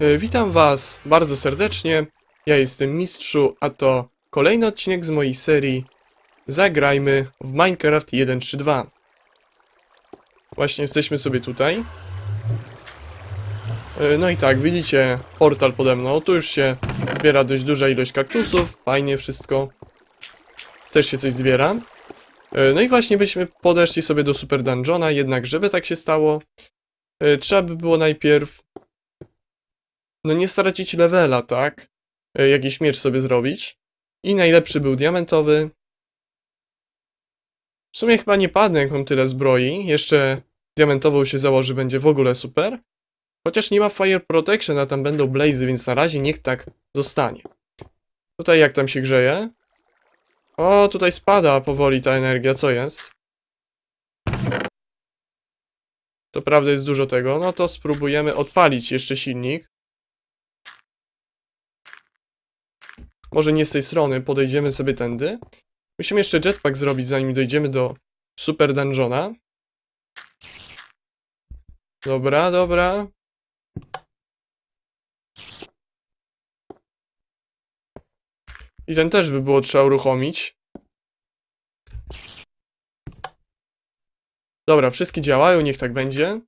E, Witam Was bardzo serdecznie. Ja jestem Mistrzu, a to kolejny odcinek z mojej serii Zagrajmy w Minecraft 1.3.2. Właśnie jesteśmy sobie tutaj. E, No i tak, widzicie portal pode mną. Tu już się zbiera dość duża ilość kaktusów. Fajnie wszystko. Też się coś zbiera. E, No i właśnie byśmy podeszli sobie do Super Dungeona, jednak żeby tak się stało, trzeba by było najpierw no nie stracić levela, tak? E, Jakiś miecz sobie zrobić. I najlepszy był diamentowy. W sumie chyba nie padnę, jak mam tyle zbroi. Jeszcze diamentową się założy, będzie w ogóle super. Chociaż nie ma Fire Protection, a tam będą blazy, więc na razie niech tak zostanie. Tutaj jak tam się grzeje? O, tutaj spada powoli ta energia, co jest? To prawda jest dużo tego, no to spróbujemy odpalić jeszcze silnik. Może nie z tej strony, podejdziemy sobie tędy. Musimy jeszcze jetpack zrobić, zanim dojdziemy do Super Dungeona. Dobra, dobra. I ten też by było trzeba uruchomić. Dobra, wszystkie działają, niech tak będzie.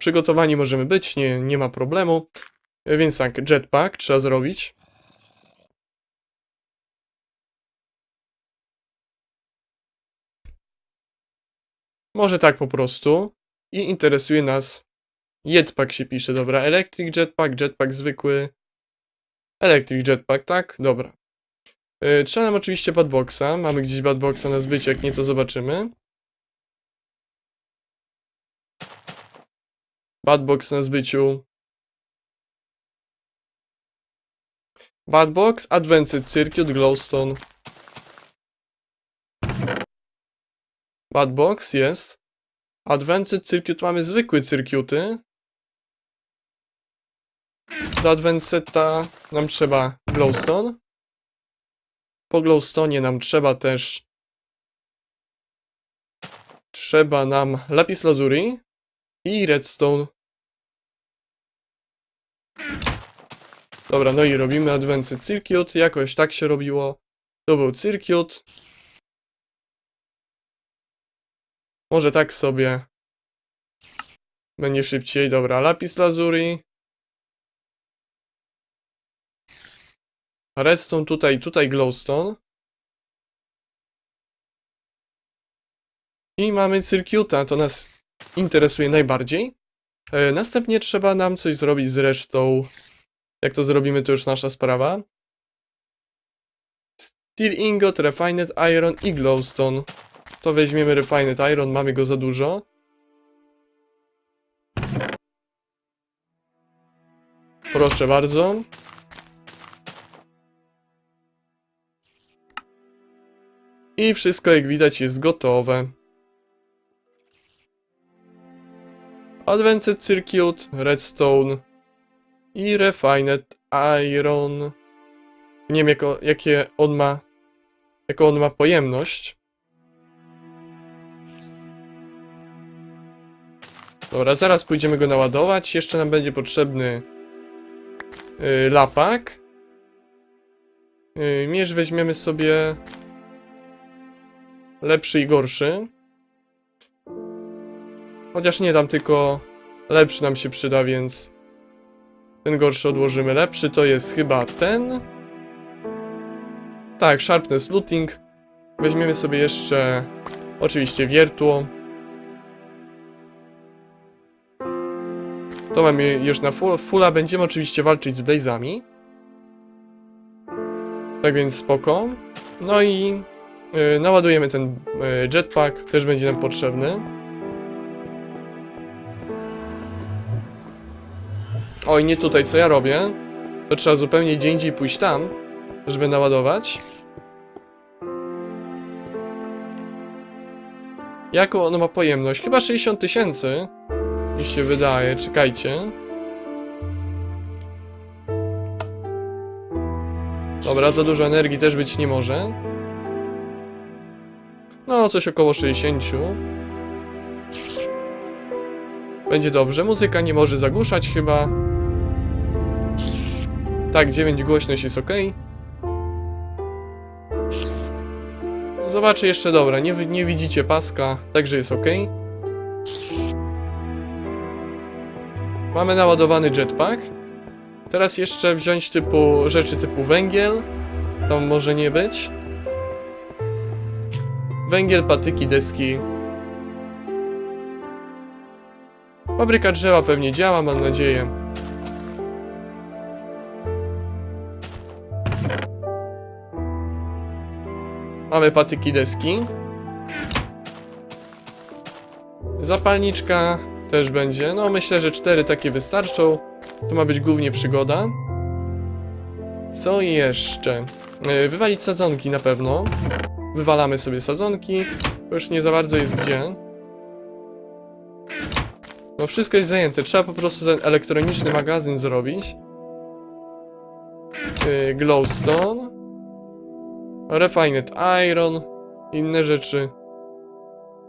Przygotowani możemy być, nie, nie ma problemu. E, Więc tak, jetpack trzeba zrobić. Może tak po prostu. I interesuje nas jetpack się pisze, dobra. Electric jetpack, jetpack zwykły. Electric jetpack, tak? Dobra. Yy, trzeba nam oczywiście badboxa. Mamy gdzieś badboxa na zbycie, jak nie to zobaczymy. Badbox na zbyciu. Badbox, Advanced Circuit, Glowstone. Badbox jest. Advanced Circuit mamy zwykłe circuity. Do Advanced'a nam trzeba Glowstone. Po Glowstone nam trzeba też trzeba nam Lapis Lazuli i Redstone. Dobra, no i robimy Advanced Circuit. Jakoś tak się robiło. To był Circuit. Może tak sobie. Będzie szybciej. Dobra, Lapis Lazuli. Redstone tutaj, tutaj Glowstone. I mamy Circuita, to nas interesuje najbardziej. E, następnie trzeba nam coś zrobić z resztą. Jak to zrobimy, to już nasza sprawa. Steel Ingot, Refined Iron i Glowstone. To weźmiemy Refined Iron, mamy go za dużo. Proszę bardzo. I wszystko jak widać jest gotowe. Advanced Circuit, Redstone i Refined Iron. Nie wiem jako, jakie on ma, jaką on ma pojemność. Dobra, zaraz pójdziemy go naładować. Jeszcze nam będzie potrzebny yy, lapak. Yy, mierz weźmiemy sobie lepszy i gorszy. Chociaż nie dam, tylko lepszy nam się przyda, więc ten gorszy odłożymy. Lepszy to jest chyba ten. Tak, Sharpness Looting. Weźmiemy sobie jeszcze oczywiście wiertło. To mamy już na full, fulla. Będziemy oczywiście walczyć z Blazami. Tak więc spoko. No i yy, naładujemy ten yy, jetpack. Też będzie nam potrzebny. Oj, nie tutaj, co ja robię. To trzeba zupełnie gdzie indziej pójść tam, żeby naładować. Jaką ono ma pojemność? Chyba 60 tysięcy. Mi się wydaje, czekajcie. Dobra, za dużo energii też być nie może. No, coś około 60. Będzie dobrze. Muzyka nie może zagłuszać chyba. Tak, 9 głośność jest ok. Zobaczę jeszcze, dobra, nie, nie widzicie paska, także jest ok. Mamy naładowany jetpack. Teraz jeszcze wziąć typu rzeczy typu węgiel. To może nie być. Węgiel, patyki, deski. Fabryka drzewa pewnie działa, mam nadzieję. Mamy patyki, deski. Zapalniczka też będzie. No myślę, że cztery takie wystarczą. To ma być głównie przygoda. Co jeszcze? Yy, Wywalić sadzonki na pewno. Wywalamy sobie sadzonki. Już nie za bardzo jest gdzie. No wszystko jest zajęte. Trzeba po prostu ten elektroniczny magazyn zrobić. Yy, glowstone. Refined Iron. Inne rzeczy.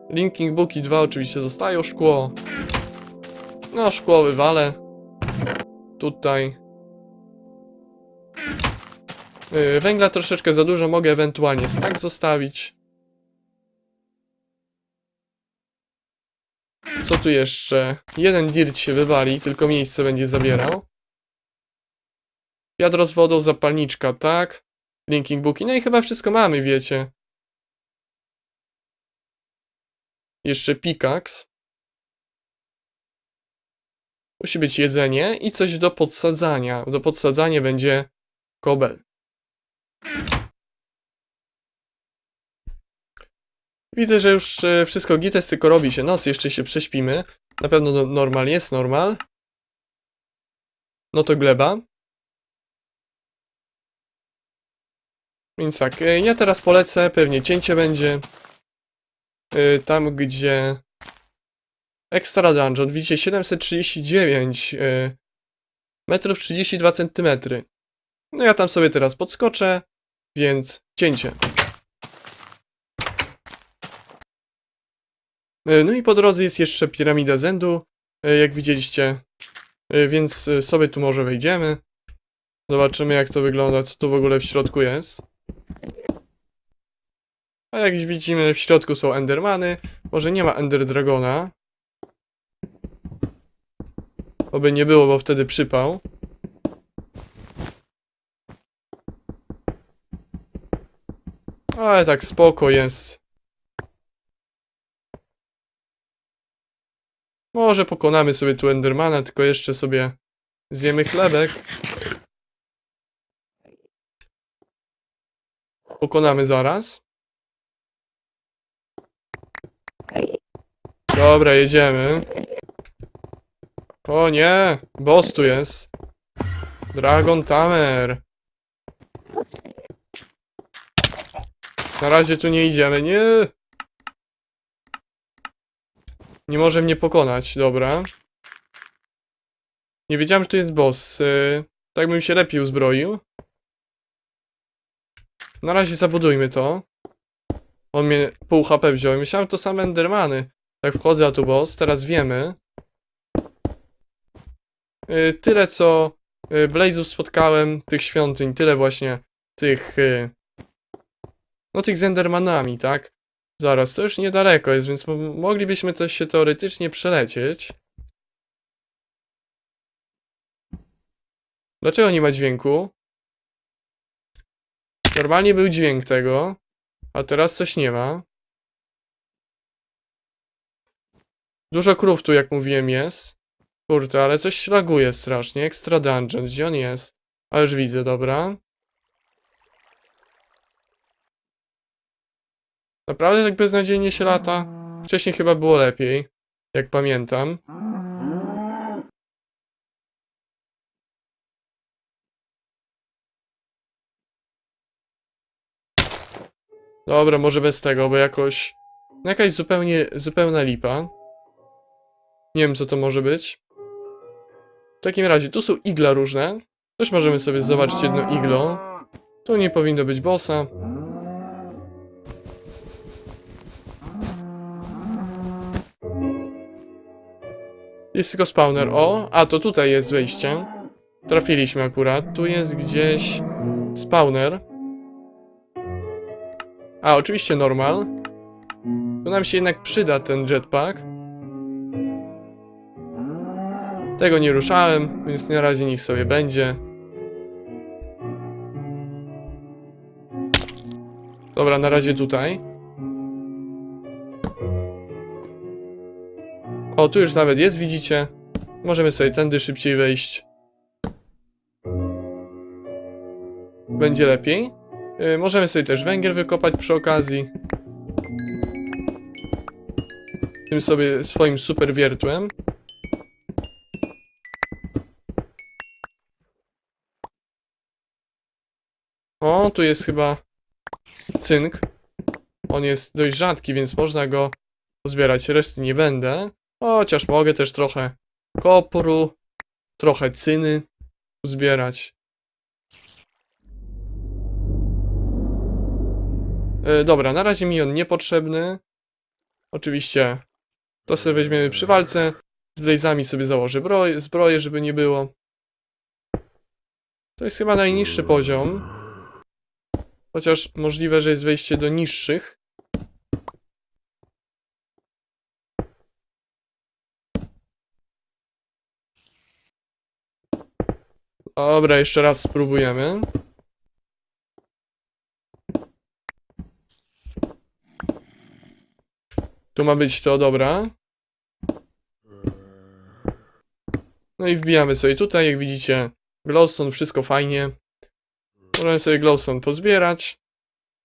Linking Booki 2 oczywiście zostają. Szkło. No, szkło wywalę. Tutaj. Yy, węgla troszeczkę za dużo, mogę ewentualnie stack zostawić. Co tu jeszcze? Jeden dirt się wywali, tylko miejsce będzie zabierał. Wiadro z wodą, zapalniczka, tak. Linking booki, no i chyba wszystko mamy, wiecie. Jeszcze pickaxe. Musi być jedzenie i coś do podsadzania. Do podsadzania będzie kobel. Widzę, że już e, wszystko gites, tylko robi się noc, jeszcze się prześpimy. Na pewno no- normal jest, normal. No to gleba. Więc tak, e, ja teraz polecę, pewnie cięcie będzie. E, Tam, gdzie... Extra Dungeon, widzicie, 739 e, metrów 32 centymetry. No ja tam sobie teraz podskoczę, więc cięcie. No i po drodze jest jeszcze piramida Zendu, jak widzieliście, więc sobie tu może wejdziemy. Zobaczymy jak to wygląda, co tu w ogóle w środku jest. A jak widzimy w środku są Endermany, może nie ma Ender Dragona. Oby nie było, bo wtedy przypał. Ale tak spoko jest. Może pokonamy sobie tu Endermana, tylko jeszcze sobie zjemy chlebek. Pokonamy zaraz. Dobra, jedziemy. O nie, boss tu jest. Dragon Tamer. Na razie tu nie idziemy, nie. Nie może mnie pokonać, dobra. Nie wiedziałem, że tu jest boss. Yy, tak bym się lepiej uzbroił. Na razie zabudujmy to. On mnie pół HP wziął. Myślałem, to same Endermany. Tak wchodzę, a tu boss. Teraz wiemy. Yy, tyle, co yy, Blazów spotkałem, tych świątyń, tyle właśnie tych... Yy, no tych z Endermanami, tak? Zaraz, to już niedaleko jest, więc mo- moglibyśmy też się teoretycznie przelecieć. Dlaczego nie ma dźwięku? Normalnie był dźwięk tego, a teraz coś nie ma. Dużo krów tu, jak mówiłem, jest. Kurde, ale coś laguje strasznie. Extra dungeon, gdzie on jest? A już widzę, dobra. Naprawdę tak beznadziejnie się lata? Wcześniej chyba było lepiej, jak pamiętam. Dobra, może bez tego, bo jakoś... No jakaś zupełnie, zupełna lipa. Nie wiem, co to może być. W takim razie, tu są igla różne. Też możemy sobie zobaczyć jedno iglo. Tu nie powinno być bossa. Jest tylko spawner. O, a to tutaj jest wejście. Trafiliśmy akurat. Tu jest gdzieś spawner. A, oczywiście normal. Tu nam się jednak przyda ten jetpack. Tego nie ruszałem, więc na razie niech sobie będzie. Dobra, na razie tutaj. O, tu już nawet jest, widzicie? Możemy sobie tędy szybciej wejść. Będzie lepiej. Yy, możemy sobie też węgiel wykopać przy okazji. Tym sobie swoim super wiertłem. O, tu jest chyba cynk. On jest dość rzadki, więc można go pozbierać. Reszty nie będę. Chociaż mogę też trochę kopru, trochę cyny uzbierać. E, dobra, na razie mi on niepotrzebny. Oczywiście to sobie weźmiemy przy walce. Z blazami sobie założę broję, zbroję, żeby nie było. To jest chyba najniższy poziom. Chociaż możliwe, że jest wejście do niższych. Dobra, jeszcze raz spróbujemy. Tu ma być to dobra. No i wbijamy sobie tutaj, jak widzicie, glowstone, wszystko fajnie. Możemy sobie glowstone pozbierać,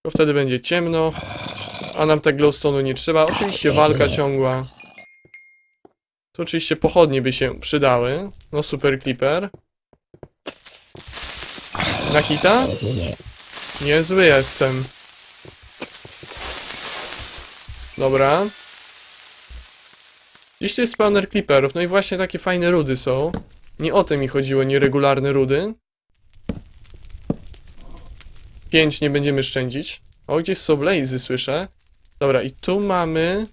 bo wtedy będzie ciemno, a nam tak glowstone'u nie trzeba. Oczywiście walka ciągła. Tu oczywiście pochodnie by się przydały. No super clipper. Na hita? Niezły jestem. Dobra. Dziś to jest spawner clipperów, no i właśnie takie fajne rudy są. Nie o te mi chodziło, nieregularne rudy. Pięć nie będziemy szczędzić. O, gdzieś są blazy, słyszę. Dobra, i tu mamy...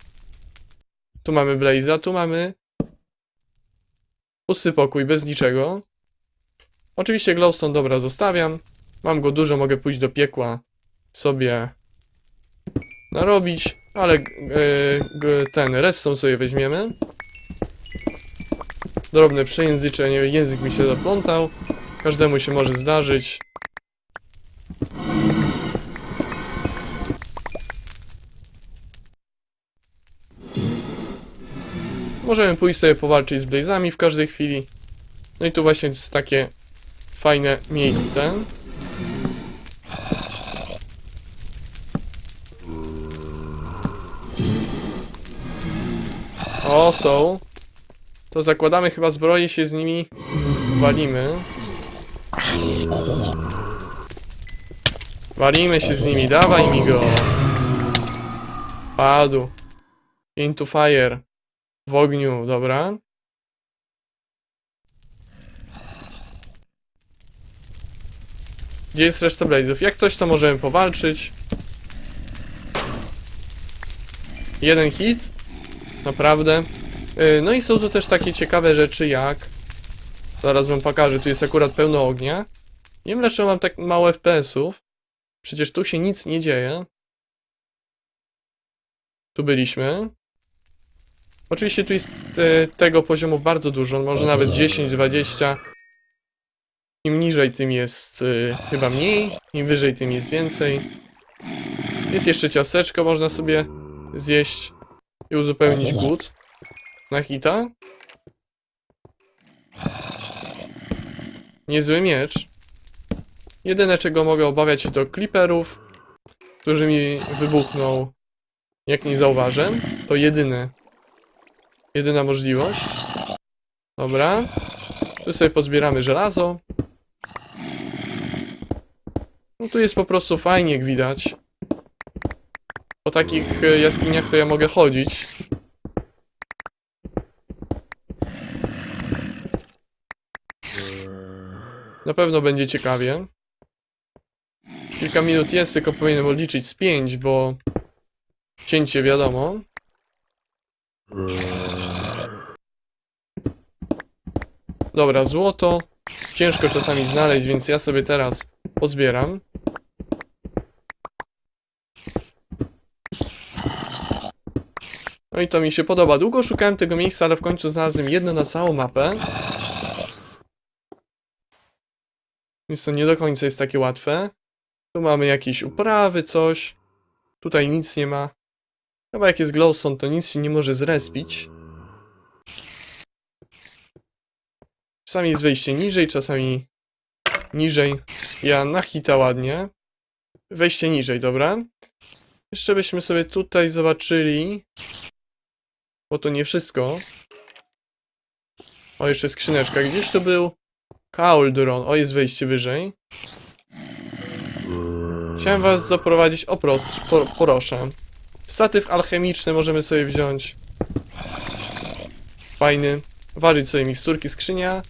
Tu mamy blaze'a, tu mamy... Pusty pokój, bez niczego. Oczywiście glowstone, dobra, zostawiam. Mam go dużo, mogę pójść do piekła sobie narobić, ale g- ten redstone sobie weźmiemy. Drobne przejęzyczenie, język mi się zaplątał. Każdemu się może zdarzyć. Możemy pójść sobie powalczyć z blazami w każdej chwili. No i tu właśnie jest takie fajne miejsce. O, są. To zakładamy chyba zbroję się z nimi walimy. Walimy się z nimi, dawaj mi go. Padł. Into fire. W ogniu, dobra. Gdzie jest reszta blazów? Jak coś to możemy powalczyć. Jeden hit. Naprawdę. Yy, No i są tu też takie ciekawe rzeczy jak... Zaraz wam pokażę, tu jest akurat pełno ognia. Nie wiem dlaczego mam tak mało FPS-ów. Przecież tu się nic nie dzieje. Tu byliśmy. Oczywiście tu jest e, tego poziomu bardzo dużo, może nawet 10, 20. Im niżej, tym jest e, chyba mniej, im wyżej, tym jest więcej. Jest jeszcze ciasteczko, można sobie zjeść i uzupełnić głód na hita. Niezły miecz. Jedyne czego mogę obawiać się to clipperów, którzy mi wybuchną jak nie zauważę. To jedyne. Jedyna możliwość. Dobra. Tu sobie pozbieramy żelazo. No tu jest po prostu fajnie, jak widać. Po takich e, jaskiniach to ja mogę chodzić. Na pewno będzie ciekawie. Kilka minut jest, tylko powinienem odliczyć z 5, bo cięcie wiadomo. Dobra, złoto. Ciężko czasami znaleźć, więc ja sobie teraz pozbieram. No i to mi się podoba. Długo szukałem tego miejsca, ale w końcu znalazłem jedno na całą mapę. Więc to nie do końca jest takie łatwe. Tu mamy jakieś uprawy, coś. Tutaj nic nie ma. Chyba jak jest glowstone, to nic się nie może zrespić. Czasami jest wejście niżej, czasami niżej. Ja na hita ładnie. Wejście niżej, dobra. Jeszcze byśmy sobie tutaj zobaczyli. Bo to nie wszystko. O, jeszcze skrzyneczka. Gdzieś tu był Cauldron. O, jest wejście wyżej. Chciałem was zaprowadzić. O, pros, po, proszę. Statyw alchemiczny możemy sobie wziąć. Fajny. Ważyć sobie miksturki, skrzynia.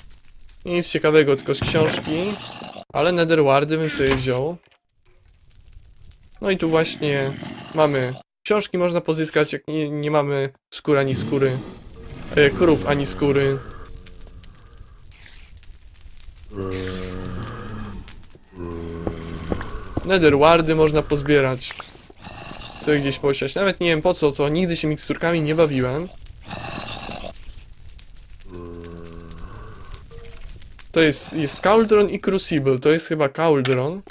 Nic ciekawego, tylko z książki. Ale netherwardy bym sobie wziął. No i tu właśnie mamy książki można pozyskać, jak nie, nie mamy skóry ani skóry. E, krów ani skóry. Netherwardy można pozbierać. Sobie gdzieś posiać. Nawet nie wiem po co to, nigdy się miksturkami nie bawiłem. To jest, jest Cauldron i Crucible. To jest chyba Cauldron.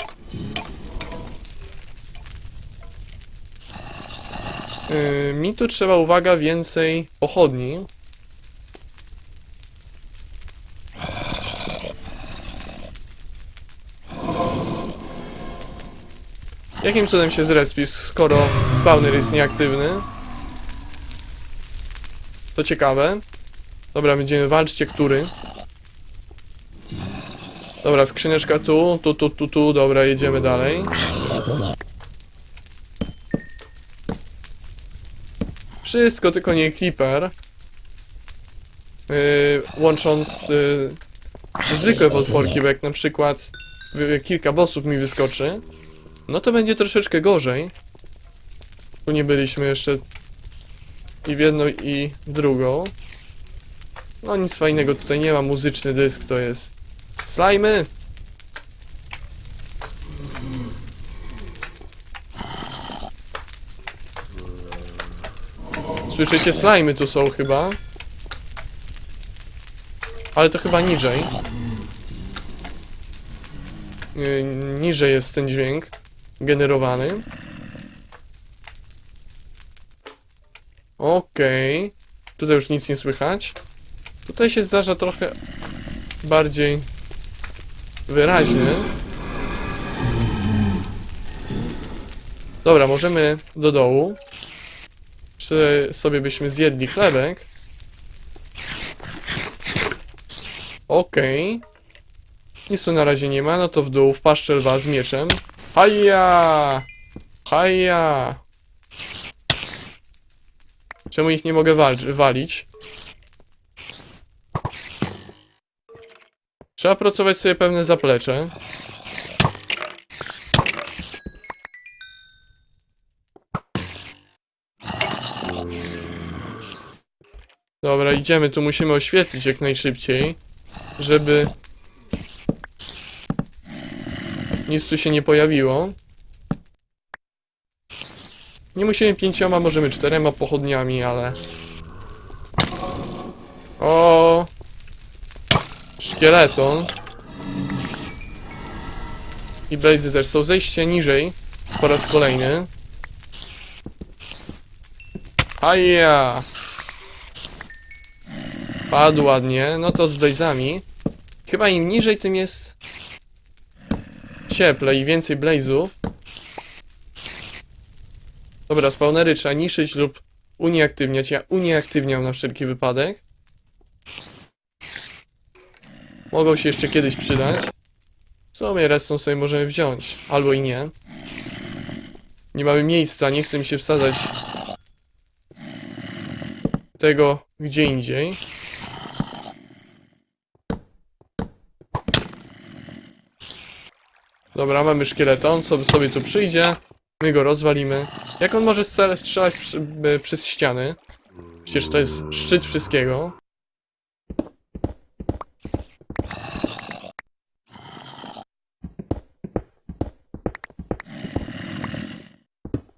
Yy, mi tu trzeba, uwaga, więcej pochodni. Jakim cudem się zrespi, skoro spawner jest nieaktywny? To ciekawe. Dobra, będziemy walczyć, który. Dobra, skrzyneczka tu, tu, tu, tu, tu, dobra, jedziemy dalej. Wszystko, tylko nie Creeper. Yy, łącząc yy, zwykłe potworki, bo jak na przykład yy, kilka bossów mi wyskoczy, no to będzie troszeczkę gorzej. Tu nie byliśmy jeszcze i w jedną i drugą. No nic fajnego tutaj nie ma, muzyczny dysk to jest. Slajmy! Słyszycie, slajmy tu są chyba. Ale to chyba niżej. Yy, niżej jest ten dźwięk generowany. Okej. Tutaj już nic nie słychać. Tutaj się zdarza trochę bardziej wyraźny. Dobra, możemy do dołu. Jeszcze sobie byśmy zjedli chlebek. Okej. Nic tu na razie nie ma, no to w dół, w paszczę lwa z mieczem. Haja! Haja! Czemu ich nie mogę wal walić? Trzeba pracować sobie pewne zaplecze. Dobra, idziemy, tu musimy oświetlić jak najszybciej, żeby nic tu się nie pojawiło. Nie musimy pięcioma, możemy czterema pochodniami, ale... O, Szkieleton. I Blazy też są zejście niżej. Po raz kolejny. Haja! Padł ładnie. No to z Blazami. Chyba im niżej, tym jest cieplej i więcej Blazów. Dobra, spawnery trzeba niszyć lub unieaktywniać. Ja unieaktywniam na wszelki wypadek. Mogą się jeszcze kiedyś przydać. W sumie resztą sobie możemy wziąć. Albo i nie. Nie mamy miejsca, nie chcę mi się wsadzać tego gdzie indziej. Dobra, mamy szkieleta, on sobie, sobie tu przyjdzie. My go rozwalimy. Jak on może strzelać przy, przez ściany? Przecież to jest szczyt wszystkiego.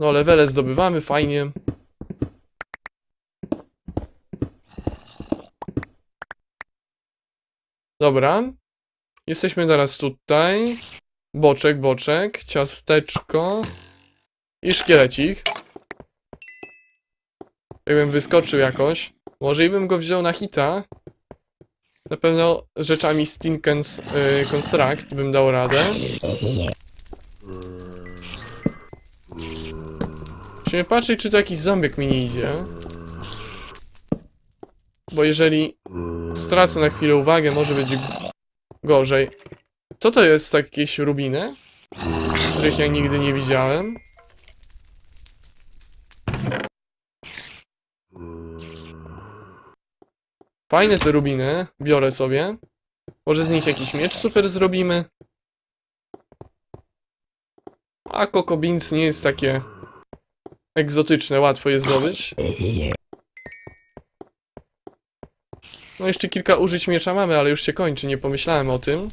No, levele zdobywamy, fajnie. Dobra. Jesteśmy teraz tutaj. Boczek, boczek, ciasteczko i szkielecik. Jakbym wyskoczył jakoś. Może i bym go wziął na hita. Na pewno rzeczami Stinkens y, Construct bym dał radę. Musimy patrzeć, czy to jakiś zombiek mi nie idzie. Bo jeżeli stracę na chwilę uwagę, może być gorzej. Co to jest tak jakieś rubiny? Których ja nigdy nie widziałem. Fajne te rubiny, biorę sobie. Może z nich jakiś miecz super zrobimy. A Coco Beans nie jest takie egzotyczne, łatwo je zdobyć. No jeszcze kilka użyć miecza mamy, ale już się kończy, nie pomyślałem o tym.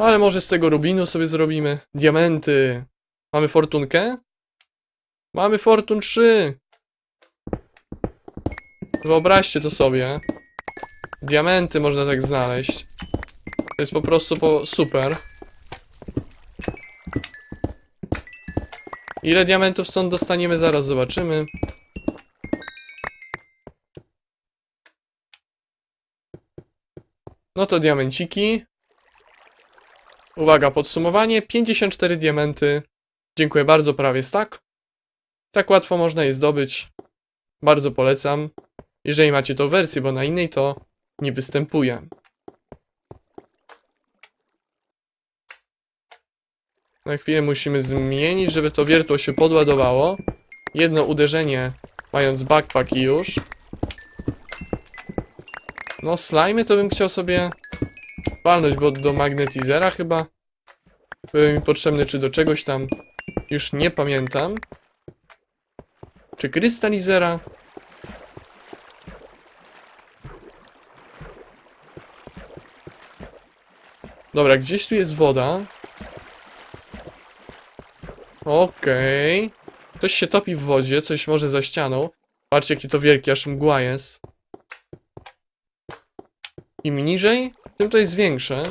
Ale może z tego rubinu sobie zrobimy. Diamenty. Mamy fortunkę? Mamy fortun 3. Wyobraźcie to sobie. Diamenty można tak znaleźć. To jest po prostu po super. Ile diamentów stąd dostaniemy, zaraz zobaczymy. No to diamenciki. Uwaga, podsumowanie. 54 diamenty. Dziękuję bardzo, prawie tak. Tak łatwo można je zdobyć. Bardzo polecam. Jeżeli macie to wersję, bo na innej to nie występuje. Na chwilę musimy zmienić, żeby to wiertło się podładowało. Jedno uderzenie, mając backpack i już. No, slimy to bym chciał sobie walnąć, bo do magnetizera chyba były mi potrzebne, czy do czegoś tam. Już nie pamiętam. Czy krystalizera? Dobra, gdzieś tu jest woda. Okej. Ktoś się topi w wodzie, coś może za ścianą. Patrzcie, jaki to wielki, aż mgła jest. Im niżej, tym to jest większe.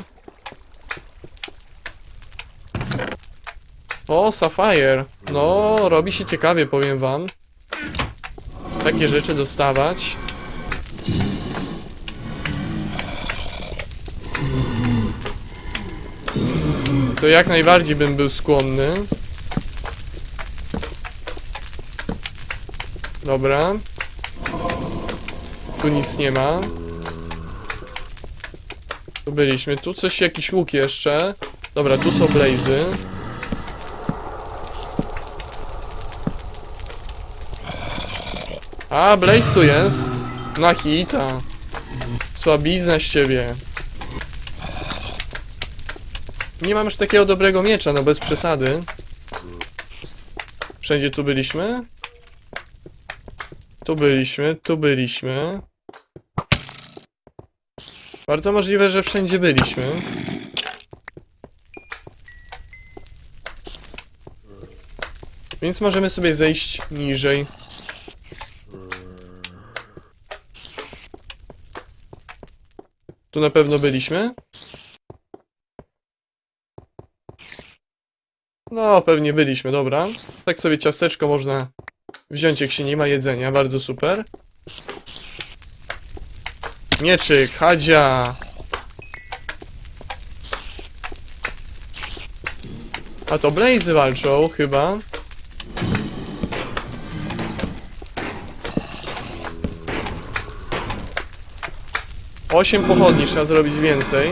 O, Sapphire. No, robi się ciekawie, powiem wam. Takie rzeczy dostawać. To jak najbardziej bym był skłonny. Dobra. Tu nic nie ma. Tu byliśmy. Tu coś, jakiś łuk jeszcze. Dobra, tu są blazy. A, blaze tu jest. Na hita. Słabizna z ciebie. Nie mam już takiego dobrego miecza, no bez przesady. Wszędzie tu byliśmy? Tu byliśmy, tu byliśmy. Bardzo możliwe, że wszędzie byliśmy. Więc możemy sobie zejść niżej. Tu na pewno byliśmy. No, pewnie byliśmy, dobra. Tak sobie ciasteczko można wziąć, jak się nie ma jedzenia, bardzo super. Mieczyk, Hadzia. A to Blazy walczą, chyba. Osiem pochodni, trzeba zrobić więcej.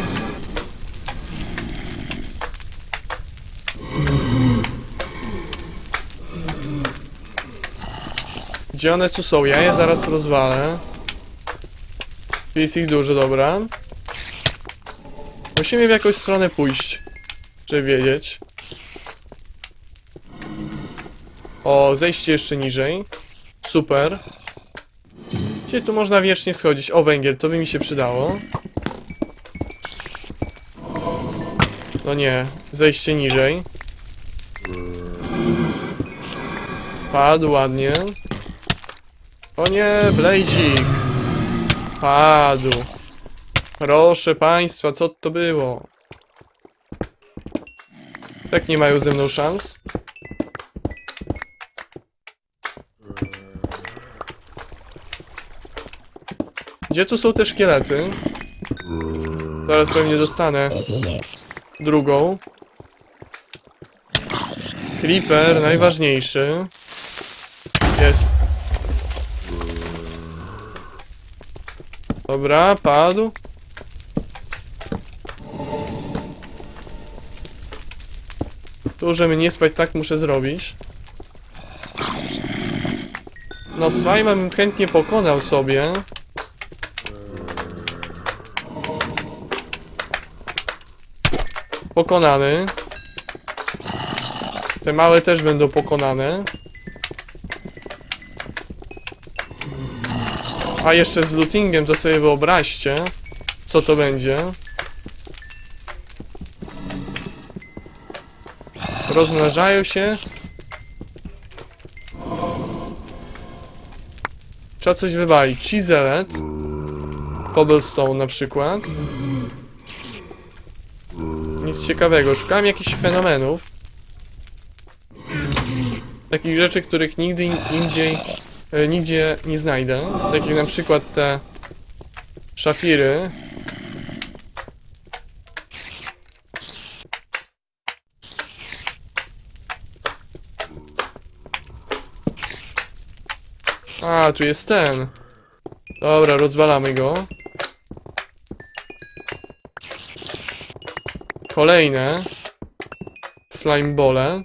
Gdzie one tu są? Ja je zaraz rozwalę. Jest ich dużo, dobra. Musimy w jakąś stronę pójść, żeby wiedzieć. O, zejście jeszcze niżej. Super. Gdzie tu można wiecznie schodzić? O, węgiel, to by mi się przydało. No nie, zejście niżej. Padł ładnie. O nie, Blazik. Padł. Proszę państwa, co to było? Tak nie mają ze mną szans. Gdzie tu są te szkielety? Zaraz pewnie dostanę drugą. Creeper, najważniejszy. Jest. Dobra, padł. Tu, żeby nie spać, tak muszę zrobić. No, slajma bym chętnie pokonał sobie. Pokonany. Te małe też będą pokonane. A jeszcze z lootingiem to sobie wyobraźcie, co to będzie. Rozmnażają się. Trzeba coś wywalić. Chiselet. Cobblestone na przykład. Nic ciekawego. Szukałem jakichś fenomenów. Takich rzeczy, których nigdy in- indziej, nigdzie nie znajdę. Tak jak na przykład te szafiry. A, tu jest ten. Dobra, rozwalamy go. Kolejne slime bole.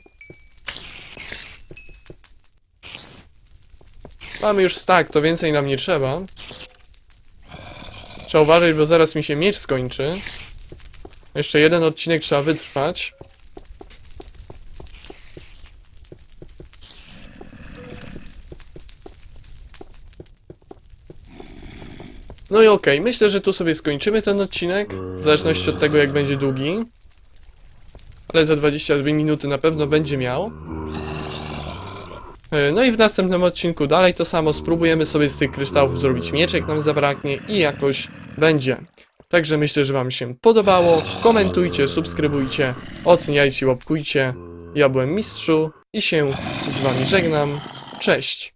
Mamy już stack, to więcej nam nie trzeba. Trzeba uważać, bo zaraz mi się miecz skończy. Jeszcze jeden odcinek trzeba wytrwać. No i okej, myślę, że tu sobie skończymy ten odcinek, w zależności od tego jak będzie długi. Ale za 22 minuty na pewno będzie miał. E, No i w następnym odcinku dalej to samo, spróbujemy sobie z tych kryształów zrobić mieczek, nam zabraknie i jakoś będzie. Także myślę, że wam się podobało, komentujcie, subskrybujcie, oceniajcie, łapkujcie. Ja byłem Mistrzu i się z wami żegnam. Cześć!